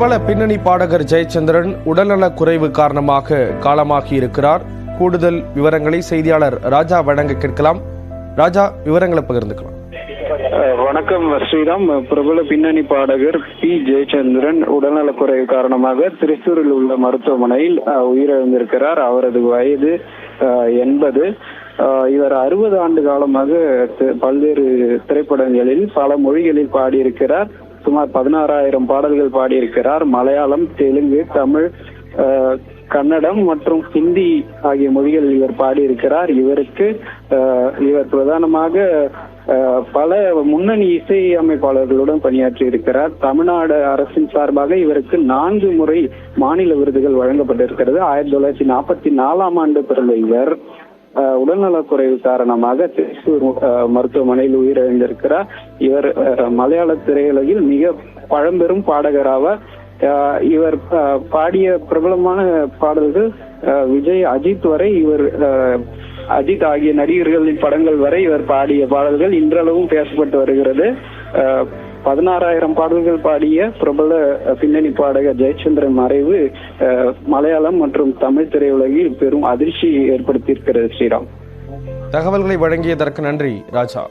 பிரபல பின்னணி பாடகர் ஜெயச்சந்திரன் உடல்நலக் குறைவு காரணமாக காலமாகி இருக்கிறார் கூடுதல் விவரங்களை செய்தியாளர் ராஜா வழங்க கேட்கலாம். ராஜா விவரங்களை பகிர்ந்துக்கலாம். வணக்கம் ஸ்ரீராம். பிரபல பின்னணி பாடகர் பி. ஜெயச்சந்திரன் உடல்நலக்குறைவு காரணமாக திருச்சூரில் உள்ள மருத்துவமனையில் உயிரிழந்திருக்கிறார். அவரது வயது எண்பது. இவர் அறுபது ஆண்டு காலமாக பல்வேறு திரைப்படங்களில் பல மொழிகளில் பாடியிருக்கிறார். சுமார் பதினாறாயிரம் பாடல்கள் பாடியிருக்கிறார். மலையாளம் தெலுங்கு தமிழ் கன்னடம் மற்றும் ஹிந்தி ஆகிய மொழிகளில் இவர் பாடியிருக்கிறார். இவருக்கு இவர் பிரதானமாக பல முன்னணி இசை அமைப்பாளர்களுடன் பணியாற்றி இருக்கிறார் தமிழ்நாடு அரசின் சார்பாக இவருக்கு நான்கு முறை மாநில விருதுகள் வழங்கப்பட்டிருக்கிறது. ஆயிரத்தி தொள்ளாயிரத்தி நாற்பத்தி நாலாம் ஆண்டு பிறந்த இவர். உடல்நலக்குறைவு காரணமாக திருச்சூர் மருத்துவமனையில் உயிரிழந்திருக்கிறார். இவர் மலையாள திரையுலகில் மிக பழம்பெரும் பாடகராக அஹ், இவர் பாடிய பிரபலமான பாடல்கள் விஜய் அஜித் வரை இவர் அஜித் ஆகிய நடிகர்களின் படங்கள் வரை இவர் பாடிய பாடல்கள் இன்றளவும் பேசப்பட்டு வருகிறது. பதினாறாயிரம் பாடல்கள் பாடிய பிரபல பின்னணி பாடகர் ஜெயச்சந்திரன் மறைவு அஹ், மலையாளம் மற்றும் தமிழ் திரையுலகில் பெரும் அதிர்ச்சி ஏற்படுத்தியிருக்கிறது ஸ்ரீராம். தகவல்களை வழங்கியதற்கு நன்றி ராஜா.